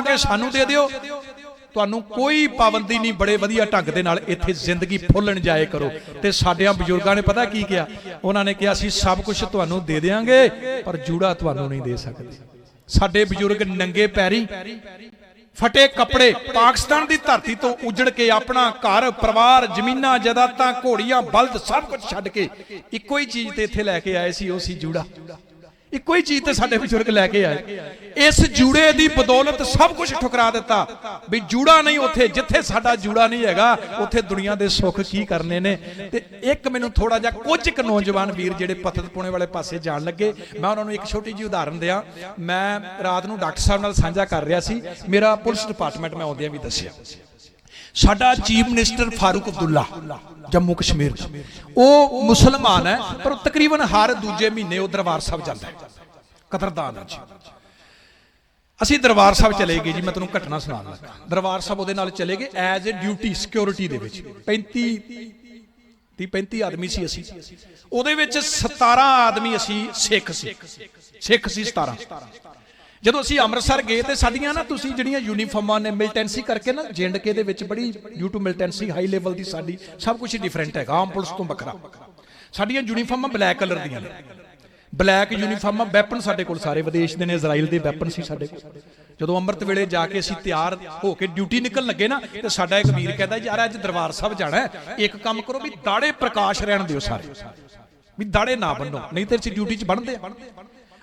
ਲਾ ਕੇ ਸਾਨੂੰ ਦੇ ਦਿਓ। ਤੁਹਾਨੂੰ ਕੋਈ ਪਾਬੰਦੀ ਨਹੀਂ, ਬੜੇ ਵਧੀਆ ਢੰਗ ਦੇ ਨਾਲ ਇੱਥੇ ਜ਼ਿੰਦਗੀ ਫੁੱਲਣ ਜਾਏ ਕਰੋ। ਤੇ ਸਾਡਿਆਂ ਬਜ਼ੁਰਗਾਂ ਨੇ ਪਤਾ ਕੀ ਕਿਹਾ? ਉਹਨਾਂ ਨੇ ਕਿਹਾ, ਅਸੀਂ ਸਭ ਕੁਝ ਤੁਹਾਨੂੰ ਦੇ ਦੇਵਾਂਗੇ ਪਰ ਜੂੜਾ ਤੁਹਾਨੂੰ ਨਹੀਂ ਦੇ ਸਕਦੇ। ਸਾਡੇ ਬਜ਼ੁਰਗ ਨੰਗੇ ਪੈਰੀ, ਫਟੇ ਕੱਪੜੇ ਪਾਕਿਸਤਾਨ ਦੀ ਧਰਤੀ ਤੋਂ ਉਜੜ ਕੇ ਆਪਣਾ ਘਰ, ਪਰਿਵਾਰ, ਜ਼ਮੀਨਾਂ ਜਾਇਦਾਦਾਂ ਘੋੜੀਆਂ, ਬਲਦ ਸਭ ਕੁਝ ਛੱਡ ਕੇ ਇੱਕੋ ਹੀ ਚੀਜ਼ ਤੇ ਇੱਥੇ ਲੈ ਕੇ ਆਏ ਸੀ, ਉਹ ਸੀ ਜੂੜਾ। ਇੱਕੋ ਹੀ ਚੀਜ਼ ਤੇ ਸਾਡੇ ਬਜ਼ੁਰਗ ਲੈ ਕੇ ਆਏ। ਇਸ ਜੂੜੇ ਦੀ ਬਦੌਲਤ ਸਭ ਕੁਝ ਠੁਕਰਾ ਦਿੱਤਾ ਵੀ ਜੂੜਾ ਨਹੀਂ ਉੱਥੇ, ਜਿੱਥੇ ਸਾਡਾ ਜੂੜਾ ਨਹੀਂ ਹੈਗਾ, ਉੱਥੇ ਦੁਨੀਆ ਦੇ ਸੁੱਖ ਕੀ ਕਰਨੇ ਨੇ। ਤੇ ਇੱਕ ਮੈਨੂੰ ਥੋੜਾ ਜਿਹਾ ਕੁਝ ਇੱਕ ਨੌਜਵਾਨ ਵੀਰ ਜਿਹੜੇ ਪਤਤ ਪੁਣੇ ਵਾਲੇ ਪਾਸੇ ਜਾਣ ਲੱਗੇ, ਮੈਂ ਉਹਨਾਂ ਨੂੰ ਇੱਕ ਛੋਟੀ ਜਿਹੀ ਉਦਾਹਰਨ ਦਿਆਂ। ਮੈਂ ਰਾਤ ਨੂੰ ਡਾਕਟਰ ਸਾਹਿਬ ਨਾਲ ਸਾਂਝਾ ਕਰ ਰਿਹਾ ਸੀ। ਮੇਰਾ ਪੁਲਿਸ ਡਿਪਾਰਟਮੈਂਟ ਮੈਂ ਆਉਂਦਿਆਂ ਵੀ ਦੱਸਿਆ। ਸਾਡਾ ਚੀਫ ਮਿਨਿਸਟਰ ਫਾਰੂਕ ਅਬਦੁੱਲਾ, ਜੰਮੂ ਕਸ਼ਮੀਰ ਦਾ। ਉਹ ਮੁਸਲਮਾਨ ਹੈ, ਪਰ ਉਹ ਤਕਰੀਬਨ ਹਰ ਦੂਜੇ ਮਹੀਨੇ ਉਹ ਦਰਬਾਰ ਸਾਹਿਬ ਜਾਂਦਾ ਹੈ ਕਦਰਦਾਨ ਹੈ ਜੀ ਅਸੀਂ ਦਰਬਾਰ ਸਾਹਿਬ ਚਲੇ ਗਏ ਜੀ, ਮੈਂ ਤੁਹਾਨੂੰ ਘਟਨਾ ਸੁਣਾਉਣ ਲੱਗਾ। ਦਰਬਾਰ ਸਾਹਿਬ ਉਹਦੇ ਨਾਲ ਚਲੇ ਗਏ ਐਜ਼ ਅ ਡਿਊਟੀ ਸਿਕਿਉਰਿਟੀ ਦੇ ਵਿੱਚ। 35 30 35 ਆਦਮੀ ਸੀ ਅਸੀਂ। ਉਹਦੇ ਵਿੱਚ 17 ਆਦਮੀ ਅਸੀਂ ਸਿੱਖ ਸੀ। ਸਿੱਖ ਸੀ 17 ਜਦੋਂ ਅਸੀਂ ਅੰਮ੍ਰਿਤਸਰ ਗਏ ਤੇ ਸਾਡੀਆਂ ਨਾ ਤੁਸੀਂ ਜਿਹੜੀਆਂ ਯੂਨੀਫਾਰਮਾਂ ਨੇ ਮਿਲਟੈਂਸੀ ਕਰਕੇ ਨਾ ਜੈਂਡਕੇ ਦੇ ਵਿੱਚ ਬੜੀ ਯੂ ਟੂ ਮਿਲਟੈਂਸੀ ਹਾਈ ਲੈਵਲ ਦੀ ਸਾਡੀ ਸਭ ਕੁਝ ਡਿਫਰੈਂਟ ਹੈਗਾ, ਆਮ ਪੁਲਿਸ ਤੋਂ ਵੱਖਰਾ। ਸਾਡੀਆਂ ਯੂਨੀਫਾਰਮਾਂ ਬਲੈਕ ਕਲਰ ਦੀਆਂ ਨੇ। ਬਲੈਕ ਯੂਨੀਫਾਰਮਾਂ ਵੈਪਨ ਸਾਡੇ ਕੋਲ ਸਾਰੇ, ਵਿਦੇਸ਼ ਦੇ ਨੇ ਇਜ਼ਰਾਈਲ ਦੇ ਵੈਪਨ ਸੀ ਸਾਡੇ ਕੋਲ। ਜਦੋਂ ਅੰਮ੍ਰਿਤ ਵੇਲੇ ਜਾ ਕੇ ਅਸੀਂ ਤਿਆਰ ਹੋ ਕੇ ਡਿਊਟੀ ਨਿਕਲਣ ਲੱਗੇ ਨਾ, ਤੇ ਸਾਡਾ ਇੱਕ ਵੀਰ ਕਹਿੰਦਾ, ਯਾਰ ਅੱਜ ਦਰਬਾਰ ਸਾਹਿਬ ਜਾਣਾ ਇੱਕ ਕੰਮ ਕਰੋ ਵੀ ਦਾੜੇ ਪ੍ਰਕਾਸ਼ ਰਹਿਣ ਦਿਓ ਸਾਰੇ। ਵੀ ਦਾੜੇ ਨਾ ਬੰਨੋ, ਨਹੀਂ ਤੇ ਅਸੀਂ ਡਿਊਟੀ 'ਚ ਬਣਦੇ ਆ।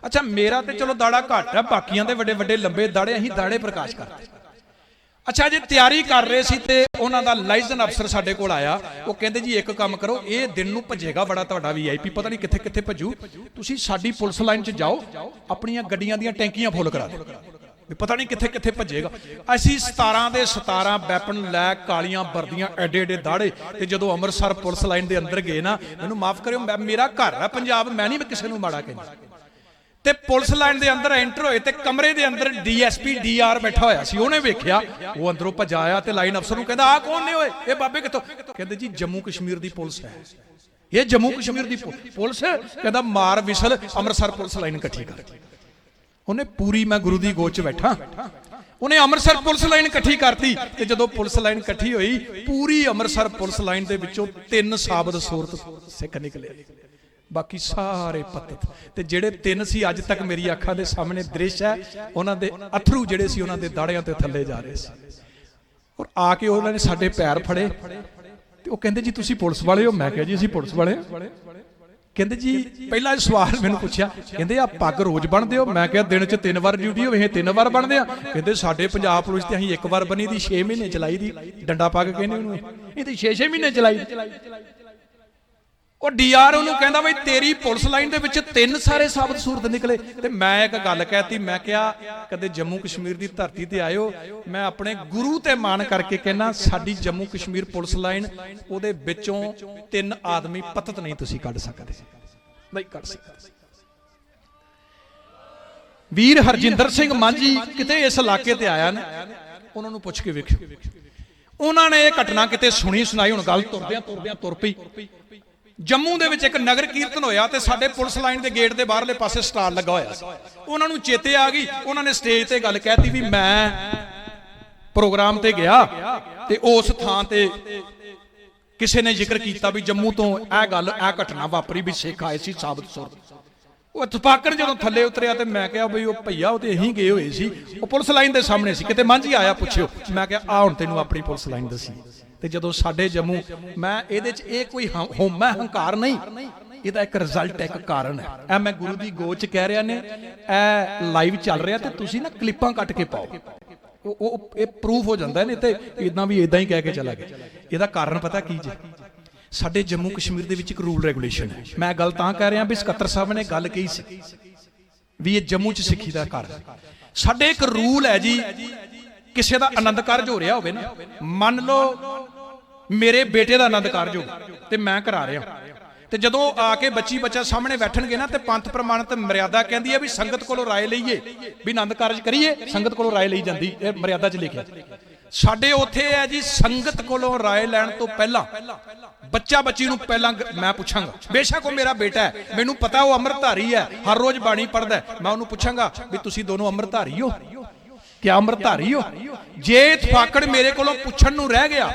ਅੱਛਾ, ਮੇਰਾ ਤੇ ਚਲੋ ਦਾੜਾ ਘੱਟ ਹੈ ਬਾਕੀਆਂ ਦੇ ਵੱਡੇ ਵੱਡੇ ਲੰਬੇ ਦਾੜੇ ਅਸੀਂ ਦਾੜੇ ਪ੍ਰਕਾਸ਼ ਕਰਦੇ ਅੱਛਾ, ਜੇ ਤਿਆਰੀ ਕਰ ਰਹੇ ਸੀ ਤੇ ਉਹਨਾਂ ਦਾ ਲਾਇਸਨ ਅਫਸਰ ਸਾਡੇ ਕੋਲ ਆਇਆ, ਉਹ ਕਹਿੰਦੇ ਜੀ ਇੱਕ ਕੰਮ ਕਰੋ, ਇਹ ਦਿਨ ਨੂੰ ਭੱਜੇਗਾ ਬੜਾ ਤੁਹਾਡਾ ਵੀਆਈਪੀ ਪਤਾ ਨਹੀਂ ਕਿੱਥੇ ਕਿੱਥੇ ਭੱਜੂ। ਤੁਸੀਂ ਸਾਡੀ ਪੁਲਿਸ ਲਾਈਨ 'ਚ ਜਾਓ, ਆਪਣੀਆਂ ਗੱਡੀਆਂ ਦੀਆਂ ਟੈਂਕੀਆਂ ਫੁੱਲ ਕਰਾ ਦਿਓ। ਵੀ ਪਤਾ ਨਹੀਂ ਕਿੱਥੇ ਕਿੱਥੇ ਭੱਜੇਗਾ। ਅਸੀਂ 17 ਦੇ 17 ਵੈਪਨ ਲੈ, ਕਾਲੀਆਂ ਵਰਦੀਆਂ, ਐਡੇ ਐਡੇ ਦਾੜੇ, ਤੇ ਜਦੋਂ ਅੰਮ੍ਰਿਤਸਰ ਪੁਲਿਸ ਲਾਈਨ ਦੇ ਅੰਦਰ ਗਏ ਨਾ, ਮੈਨੂੰ ਮਾਫ ਕਰਿਓ, ਮੈਂ- ਮੇਰਾ ਘਰ ਹੈ ਪੰਜਾਬ, ਮੈਂ ਨਹੀਂ ਕਿਸੇ ਨੂੰ ਮਾੜਾ ਕਹਿੰਦਾ। ਤੇ ਪੁਲਿਸ ਲਾਈਨ ਦੇ ਅੰਦਰ ਐਂਟਰ ਹੋਏ ਤੇ ਕਮਰੇ ਦੇ ਅੰਦਰ ਡੀਐਸਪੀ ਡੀਆਰ ਬੈਠਾ ਹੋਇਆ ਸੀ। ਉਹਨੇ ਵੇਖਿਆ, ਉਹ ਅੰਦਰੋਂ ਭੱਜਾ ਆਇਆ ਤੇ ਲਾਈਨ ਅਫਸਰ ਨੂੰ ਕਹਿੰਦਾ ਆ ਕੌਣ ਨੇ ਓਏ? ਇਹ ਬਾਬੇ ਕਿੱਥੋਂ? ਕਹਿੰਦੇ, ਜੀ, ਜੰਮੂ ਕਸ਼ਮੀਰ ਦੀ ਪੁਲਿਸ ਹੈ। ਇਹ ਜੰਮੂ ਕਸ਼ਮੀਰ ਦੀ ਪੁਲਿਸ? ਕਹਿੰਦਾ, ਮਾਰ, ਵਿਸਲ, ਅੰਮ੍ਰਿਤਸਰ ਪੁਲਿਸ ਲਾਈਨ ਇਕੱਠੀ ਕਰ। ਉਹਨੇ ਪੂਰੀ, ਮੈਂ ਗੁਰੂ ਦੀ ਗੋਚ 'ਚ ਬੈਠਾ। ਉਹਨੇ ਅੰਮ੍ਰਿਤਸਰ ਪੁਲਿਸ ਲਾਈਨ ਇਕੱਠੀ ਕਰਤੀ ਤੇ ਜਦੋਂ ਪੁਲਿਸ ਲਾਈਨ ਇਕੱਠੀ ਹੋਈ, ਪੂਰੀ ਅੰਮ੍ਰਿਤਸਰ ਪੁਲਿਸ ਲਾਈਨ ਦੇ ਵਿੱਚੋਂ ਤਿੰਨ ਸਾਬਤ ਸੂਰਤ ਸਿੱਖ ਨਿਕਲੇ। ਬਾਕੀ ਸਾਰੇ ਪਤਤ। ਤੇ ਜਿਹੜੇ ਤਿੰਨ ਸੀ, ਅੱਜ ਤੱਕ ਮੇਰੀ ਅੱਖਾਂ ਦੇ ਸਾਹਮਣੇ ਦ੍ਰਿਸ਼ ਹੈ, ਉਹਨਾਂ ਦੇ ਅਥਰੂ ਜਿਹੜੇ ਸੀ, ਉਹਨਾਂ ਦੇ ਦਾੜਿਆਂ ਤੇ ਥੱਲੇ ਜਾ ਰਹੇ ਸੀ। ਔਰ ਆ ਕੇ ਉਹਨਾਂ ਨੇ ਸਾਡੇ ਪੈਰ ਫੜੇ। ਤੇ ਉਹ ਕਹਿੰਦੇ ਜੀ, ਤੁਸੀਂ ਪੁਲਿਸ ਵਾਲੇ ਹੋ? ਮੈਂ ਕਿਹਾ ਜੀ, ਅਸੀਂ ਪੁਲਿਸ ਵਾਲੇ ਕਹਿੰਦੇ ਜੀ, ਪਹਿਲਾ ਸਵਾਲ ਮੈਨੂੰ ਪੁੱਛਿਆ। ਕਹਿੰਦੇ ਆ ਪੱਗ ਰੋਜ਼ ਬਣਦੇ ਹੋ? ਮੈਂ ਕਿਹਾ, ਦਿਨ 'ਚ ਤਿੰਨ ਵਾਰ ਡਿਊਟੀ ਹੋਵੇ ਇਹ ਤਿੰਨ ਵਾਰ ਬਣਦੇ ਆ ਕਹਿੰਦੇ, ਸਾਡੇ ਪੰਜਾਬ ਪੁਲਿਸ ਤੇ ਅਸੀਂ ਇੱਕ ਵਾਰ ਬਣੀ ਦੀ 6 ਮਹੀਨੇ ਚਲਾਈ ਦੀ। ਡੰਡਾ ਪੱਗ ਕਹਿੰਦੇ ਉਹਨੂੰ, ਇਹ ਤੇ 6-6 ਮਹੀਨੇ ਚਲਾਈ। ਉਹ ਡੀਆਰ ਉਹਨੂੰ ਕਹਿੰਦਾ ਬਈ ਤੇਰੀ ਪੁਲਿਸ ਲਾਈਨ ਦੇ ਵਿੱਚ ਤਿੰਨ ਸਾਰੇ ਸਾਬਤ ਸੂਰਤ ਨਿਕਲੇ। ਤੇ ਮੈਂ ਇੱਕ ਗੱਲ ਕਹਿਤੀ, ਮੈਂ ਕਿਹਾ, ਕਦੇ ਜੰਮੂ ਕਸ਼ਮੀਰ ਦੀ ਧਰਤੀ ਤੇ ਆਇਓ। ਮੈਂ ਆਪਣੇ ਗੁਰੂ ਤੇ ਮਾਣ ਕਰਕੇ ਕਹਿਣਾ ਸਾਡੀ ਜੰਮੂ ਕਸ਼ਮੀਰ ਪੁਲਿਸ ਲਾਈਨ, ਉਹਦੇ ਵਿੱਚੋਂ ਤਿੰਨ ਆਦਮੀ ਪਤਤ ਨਹੀਂ ਤੁਸੀਂ ਕੱਢ ਸਕਦੇ। ਨਹੀਂ ਕੱਢ ਸਕਦੇ। ਵੀਰ ਹਰਜਿੰਦਰ ਸਿੰਘ ਮਾਂਜੀ ਕਿਤੇ ਇਸ ਇਲਾਕੇ ਤੇ ਆਇਆ ਨਾ, ਉਹਨਾਂ ਨੂੰ ਪੁੱਛ ਕੇ ਵੇਖਿਓ। ਉਹਨਾਂ ਨੇ ਇਹ ਘਟਨਾ ਕਿਤੇ ਸੁਣੀ ਸੁਣਾਈ, ਹੁਣ ਗੱਲ ਤੁਰਦਿਆਂ ਤੁਰਦਿਆਂ ਤੁਰ ਪਈ। ਜੰਮੂ ਦੇ ਵਿੱਚ ਇੱਕ ਨਗਰ ਕੀਰਤਨ ਹੋਇਆ ਤੇ ਸਾਡੇ ਪੁਲਿਸ ਲਾਈਨ ਦੇ ਗੇਟ ਦੇ ਬਾਹਰਲੇ ਪਾਸੇ ਸਟਾਲ ਲੱਗਾ ਹੋਇਆ ਸੀ। ਉਹਨਾਂ ਨੂੰ ਚੇਤੇ ਆ ਗਈ, ਉਹਨਾਂ ਨੇ ਸਟੇਜ ਤੇ ਗੱਲ ਕਹਿਤੀ ਵੀ ਮੈਂ ਪ੍ਰੋਗਰਾਮ ਤੇ ਗਿਆ ਤੇ ਉਸ ਥਾਂ ਤੇ ਕਿਸੇ ਨੇ ਜ਼ਿਕਰ ਕੀਤਾ ਵੀ ਜੰਮੂ ਤੋਂ ਇਹ ਗੱਲ, ਇਹ ਘਟਨਾ ਵਾਪਰੀ ਵੀ ਸਿੱਖ ਆਏ ਸੀ ਸਾਬਤ ਸੁਰ। ਉਹ ਇਤਫਾਕਨ ਜਦੋਂ ਥੱਲੇ ਉਤਰਿਆ ਤੇ ਮੈਂ ਕਿਹਾ ਬਈ ਉਹ ਭਈਆ, ਉਹ ਤੇ ਇਹੀ ਗਏ ਹੋਏ ਸੀ। ਉਹ ਪੁਲਿਸ ਲਾਈਨ ਦੇ ਸਾਹਮਣੇ ਸੀ। ਕਿਤੇ ਮਾਂਝੀ ਆਇਆ ਪੁੱਛਿਓ। ਮੈਂ ਕਿਹਾ, ਆ, ਹੁਣ ਤੈਨੂੰ ਆਪਣੀ ਪੁਲਿਸ ਲਾਈਨ ਦੱਸੀ। ਤੇ ਜਦੋਂ ਸਾਡੇ ਜੰਮੂ, ਮੈਂ ਇਹਦੇ 'ਚ ਇਹ ਕੋਈ ਹੰ- ਹੰਕਾਰ ਨਹੀਂ। ਇਹਦਾ ਇੱਕ ਰਿਜ਼ਲਟ ਇੱਕ ਕਾਰਨ ਹੈ। ਇਹ ਮੈਂ ਗੁਰੂ ਦੀ ਗੋਚ ਕਹਿ ਰਿਹਾ ਨੇ, ਇਹ ਲਾਈਵ ਚੱਲ ਰਿਹਾ ਤੇ ਤੁਸੀਂ ਨਾ ਕਲਿੱਪਾਂ ਕੱਟ ਕੇ ਪਾਓ। ਉਹ ਇਹ ਪ੍ਰੂਫ ਹੋ ਜਾਂਦਾ ਨਹੀਂ ਤੇ ਇਦਾਂ ਵੀ ਇਦਾਂ ਹੀ ਕਹਿ ਕੇ ਚਲਾ ਗਿਆ। ਇਹਦਾ ਕਾਰਨ ਪਤਾ ਕੀ ਜੀ? ਸਾਡੇ ਜੰਮੂ ਕਸ਼ਮੀਰ ਦੇ ਵਿੱਚ ਇੱਕ ਰੂਲ ਰੈਗੂਲੇਸ਼ਨ ਹੈ। ਮੈਂ ਗੱਲ ਤਾਂ ਕਹਿ ਰਿਹਾ ਵੀ ਸਕੱਤਰ ਸਾਹਿਬ ਨੇ ਗੱਲ ਕਹੀ ਸੀ ਵੀ ਇਹ ਜੰਮੂ ਚ ਸਿੱਖੀ ਦਾ ਘਰ ਸਾਡੇ ਇੱਕ ਰੂਲ ਹੈ ਜੀ ਕਿਸੇ ਦਾ ਆਨੰਦ ਕਾਰਜ ਹੋ ਰਿਹਾ ਹੋਵੇ ਨਾ, ਮੰਨ ਲਓ ਮੇਰੇ ਬੇਟੇ ਦਾ ਆਨੰਦ ਕਾਰਜ ਹੋ ਤੇ ਮੈਂ ਕਰਾ ਰਿਹਾ। ਤੇ ਜਦੋਂ ਆ ਕੇ ਬੱਚੀ ਬੱਚਾ ਸਾਹਮਣੇ ਬੈਠਣਗੇ ਨਾ ਤੇ ਪੰਥ ਪ੍ਰਮਾਣਿਤ ਮਰਿਆਦਾ ਕਹਿੰਦੀ ਹੈ ਵੀ ਸੰਗਤ ਕੋਲੋਂ ਰਾਏ ਲਈਏ, ਵੀ ਆਨੰਦ ਕਾਰਜ ਕਰੀਏ, ਸੰਗਤ ਕੋਲੋਂ ਰਾਏ ਲਈ ਜਾਂਦੀ, ਇਹ ਮਰਿਆਦਾ 'ਚ ਲਿਖਿਆ। ਸਾਡੇ ਉੱਥੇ ਹੈ ਜੀ ਸੰਗਤ ਕੋਲੋਂ ਰਾਏ ਲੈਣ ਤੋਂ ਪਹਿਲਾਂ, ਬੱਚਾ ਬੱਚੀ ਨੂੰ ਪਹਿਲਾਂ ਮੈਂ ਪੁੱਛਾਂਗਾ। ਬੇਸ਼ੱਕ ਉਹ ਮੇਰਾ ਬੇਟਾ ਹੈ, ਮੈਨੂੰ ਪਤਾ ਉਹ ਅੰਮ੍ਰਿਤਧਾਰੀ ਹੈ, ਹਰ ਰੋਜ਼ ਬਾਣੀ ਪੜਦਾ ਮੈਂ ਉਹਨੂੰ ਪੁੱਛਾਂਗਾ ਵੀ ਤੁਸੀਂ ਦੋਨੋਂ ਅੰਮ੍ਰਿਤਧਾਰੀ ਹੋ? ਕਿ ਅੰਮ੍ਰਿਤਧਾਰੀ ਹੋ। ਜੇ ਇਤਫਾਕੜ ਮੇਰੇ ਕੋਲੋਂ ਪੁੱਛਣ ਨੂੰ ਰਹਿ ਗਿਆ,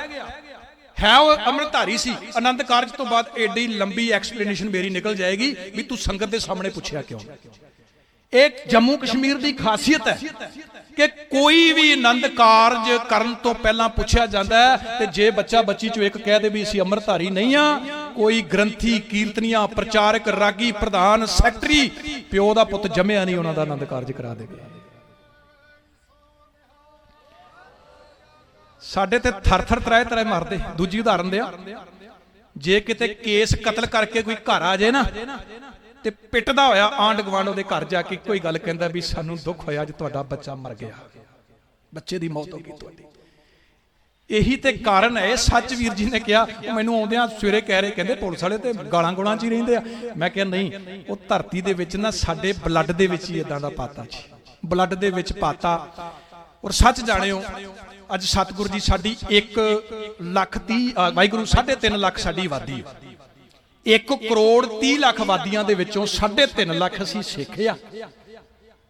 ਹੈ ਉਹ ਅੰਮ੍ਰਿਤਧਾਰੀ ਸੀ, ਆਨੰਦ ਕਾਰਜ ਤੋਂ ਬਾਅਦ ਏਡੀ ਲੰਬੀ ਐਕਸਪਲੇਨੇਸ਼ਨ ਮੇਰੀ ਨਿਕਲ ਜਾਏਗੀ ਵੀ ਤੂੰ ਸੰਗਤ ਦੇ ਸਾਹਮਣੇ ਪੁੱਛਿਆ ਕਿਉਂ? ਇਹ ਜੰਮੂ ਕਸ਼ਮੀਰ ਦੀ ਖਾਸੀਅਤ ਹੈ ਕਿ ਕੋਈ ਵੀ ਆਨੰਦ ਕਾਰਜ ਕਰਨ ਤੋਂ ਪਹਿਲਾਂ ਪੁੱਛਿਆ ਜਾਂਦਾ ਹੈ ਤੇ ਜੇ ਬੱਚਾ ਬੱਚੀ ਚੋਂ ਇੱਕ ਕਹਿ ਦੇ ਵੀ ਅਸੀਂ ਅੰਮ੍ਰਿਤਧਾਰੀ ਨਹੀਂ ਆ ਕੋਈ ਗ੍ਰੰਥੀ, ਕੀਰਤਨੀਆਂ, ਪ੍ਰਚਾਰਕ, ਰਾਗੀ ਪ੍ਰਧਾਨ, ਸੈਕਟਰੀ, ਪਿਓ ਦਾ ਪੁੱਤ ਜੰਮਿਆ ਨਹੀਂ, ਉਹਨਾਂ ਦਾ ਆਨੰਦ ਕਾਰਜ ਕਰਾ ਦੇਗਾ ਸਾਡੇ ਤੇ ਥਰ ਥਰ ਤਰਾਏ ਤਰਾਏ ਮਾਰਦੇ। ਦੂਜੀ ਉਦਾਹਰਨ ਦਿਆ ਜੇ ਕਿਤੇ ਕੇਸ ਕਤਲ ਕਰਕੇ ਕੋਈ ਘਰ ਆ ਜਾਏ ਨਾ, ਤੇ ਪਿੱਟਦਾ ਹੋਇਆ ਆਂਡ ਗਵਾਂਡ ਉਹਦੇ ਘਰ ਜਾ ਕੇ ਕੋਈ ਗੱਲ ਕਹਿੰਦਾ ਵੀ ਸਾਨੂੰ ਦੁੱਖ ਹੋਇਆ, ਅੱਜ ਤੁਹਾਡਾ ਬੱਚਾ ਮਰ ਗਿਆ। ਬੱਚੇ ਦੀ ਮੌਤ ਹੋ ਗਈ ਤੁਹਾਡੀ। ਇਹੀ ਤੇ ਕਾਰਨ ਹੈ ਸੱਚ ਵੀਰ ਜੀ ਨੇ ਕਿਹਾ, ਉਹ ਮੈਨੂੰ ਆਉਂਦਿਆਂ ਸਵੇਰੇ ਕਹਿ ਰਹੇ, ਕਹਿੰਦੇ ਪੁਲਿਸ ਵਾਲੇ ਤੇ ਗਾਲਾਂ ਗੋਲਾਂ 'ਚ ਹੀ ਰਹਿੰਦੇ ਆ। ਮੈਂ ਕਿਹਾ, ਨਹੀਂ, ਉਹ ਧਰਤੀ ਦੇ ਵਿੱਚ ਨਾ ਸਾਡੇ ਬਲੱਡ ਦੇ ਵਿੱਚ ਹੀ ਇਦਾਂ ਦਾ ਪਾਤਾ ਜੀ। ਬਲੱਡ ਦੇ ਵਿੱਚ ਪਾਤਾ। ਔਰ ਸੱਚ ਜਾਣਿਓ ਅੱਜ ਸਤਿਗੁਰੂ ਜੀ ਸਾਡੀ 1 ਲੱਖ 30 ਅ, ਵਾਹਿਗੁਰੂ 3.5 ਲੱਖ ਸਾਡੀ ਆਬਾਦੀ ਹੈ 1 ਕਰੋੜ 30 ਲੱਖ ਆਬਾਦੀਆਂ ਦੇ ਵਿੱਚੋਂ 3.5 ਲੱਖ ਅਸੀਂ ਸਿੱਖ ਆ।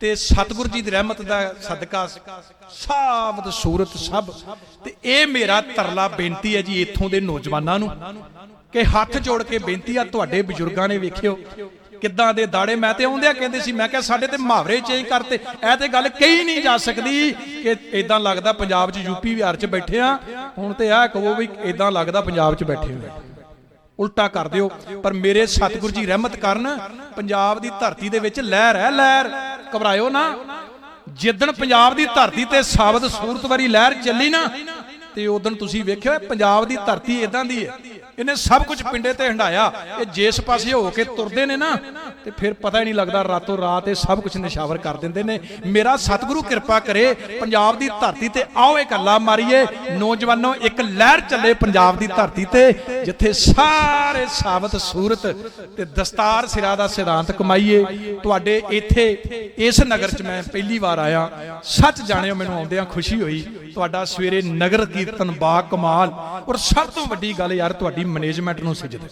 ਤੇ ਸਤਿਗੁਰੂ ਜੀ ਦੀ ਰਹਿਮਤ ਦਾ ਸਦਕਾ ਸਾਬਤ ਸੂਰਤ ਸਭ। ਤੇ ਇਹ ਮੇਰਾ ਤਰਲਾ ਬੇਨਤੀ ਹੈ ਜੀ ਇੱਥੋਂ ਦੇ ਨੌਜਵਾਨਾਂ ਨੂੰ ਕਿ ਹੱਥ ਜੋੜ ਕੇ ਬੇਨਤੀ ਆ ਤੁਹਾਡੇ ਬਜ਼ੁਰਗਾਂ ਨੇ ਵੇਖਿਓ ਕਿੱਦਾਂ ਦੇ ਦਾੜੇ? ਮੈਂ ਤੇ ਆਉਂਦਿਆਂ ਕਹਿੰਦੇ ਸੀ, ਮੈਂ ਕਿਹਾ ਸਾਡੇ ਤੇ ਮੁਹਾਵਰੇ ਚੇਂਜ ਕਰਤੇ। ਇਹ ਤੇ ਗੱਲ ਕਹੀ ਨਹੀਂ ਜਾ ਸਕਦੀ ਕਿ ਇਦਾਂ ਲੱਗਦਾ ਪੰਜਾਬ 'ਚ ਯੂਪੀ ਬਿਹਾਰ 'ਚ ਬੈਠੇ ਆ। ਹੁਣ ਤੇ ਆਹ ਕਹੋ ਵੀ ਇਦਾਂ ਲੱਗਦਾ ਪੰਜਾਬ 'ਚ ਬੈਠੇ ਹੋਏ ਉਲਟਾ ਕਰ ਦਿਓ। ਪਰ ਮੇਰੇ ਸਤਿਗੁਰ ਜੀ ਰਹਿਮਤ ਕਰਨ, ਪੰਜਾਬ ਦੀ ਧਰਤੀ ਦੇ ਵਿੱਚ ਲਹਿਰ ਹੈ, ਲਹਿਰ। ਘਬਰਾਇਓ ਨਾ। ਜਿੱਦਣ ਪੰਜਾਬ ਦੀ ਧਰਤੀ ਤੇ ਸਾਬਤ ਸੂਰਤ ਵਾਰੀ ਲਹਿਰ ਚੱਲੀ ਨਾ, ਤੇ ਉਦੋਂ ਤੁਸੀਂ ਵੇਖਿਓ ਪੰਜਾਬ ਦੀ ਧਰਤੀ ਇਦਾਂ ਦੀ ਹੈ। ਇਹਨੇ ਸਭ ਕੁਝ ਪਿੰਡੇ ਤੇ ਹੰਡਾਇਆ ਇਹ ਜਿਸ ਪਾਸੇ ਹੋ ਕੇ ਤੁਰਦੇ ਨੇ ਨਾ, ਤੇ ਫਿਰ ਪਤਾ ਹੀ ਨਹੀਂ ਲੱਗਦਾ ਰਾਤੋਂ ਰਾਤ ਇਹ ਸਭ ਕੁਝ ਨਿਸ਼ਾਵਰ ਕਰ ਦਿੰਦੇ ਨੇ। ਮੇਰਾ ਸਤਿਗੁਰੂ ਕਿਰਪਾ ਕਰੇ, ਪੰਜਾਬ ਦੀ ਧਰਤੀ ਤੇ ਆਓ ਇਹ ਗੱਲਾਂ ਮਾਰੀਏ। ਨੌਜਵਾਨੋ, ਇੱਕ ਲਹਿਰ ਚੱਲੇ ਪੰਜਾਬ ਦੀ ਧਰਤੀ ਤੇ, ਜਿੱਥੇ ਸਾਰੇ ਸਾਬਤ ਸੂਰਤ ਤੇ ਦਸਤਾਰ ਸਿਰਾ ਦਾ ਸਿਧਾਂਤ ਕਮਾਈਏ। ਤੁਹਾਡੇ ਇੱਥੇ, ਇਸ ਨਗਰ 'ਚ ਮੈਂ ਪਹਿਲੀ ਵਾਰ ਆਇਆ। ਸੱਚ ਜਾਣਿਓ, ਮੈਨੂੰ ਆਉਂਦਿਆਂ ਖੁਸ਼ੀ ਹੋਈ। ਤੁਹਾਡਾ ਸਵੇਰੇ ਨਗਰ ਕੀਰਤਨ ਬਾ ਕਮਾਲ ਔਰ ਸਭ ਤੋਂ ਵੱਡੀ ਗੱਲ ਯਾਰ, ਤੁਹਾਡੀ ਮੈਨੇਜਮੈਂਟ ਨੂੰ ਸਜਦੇ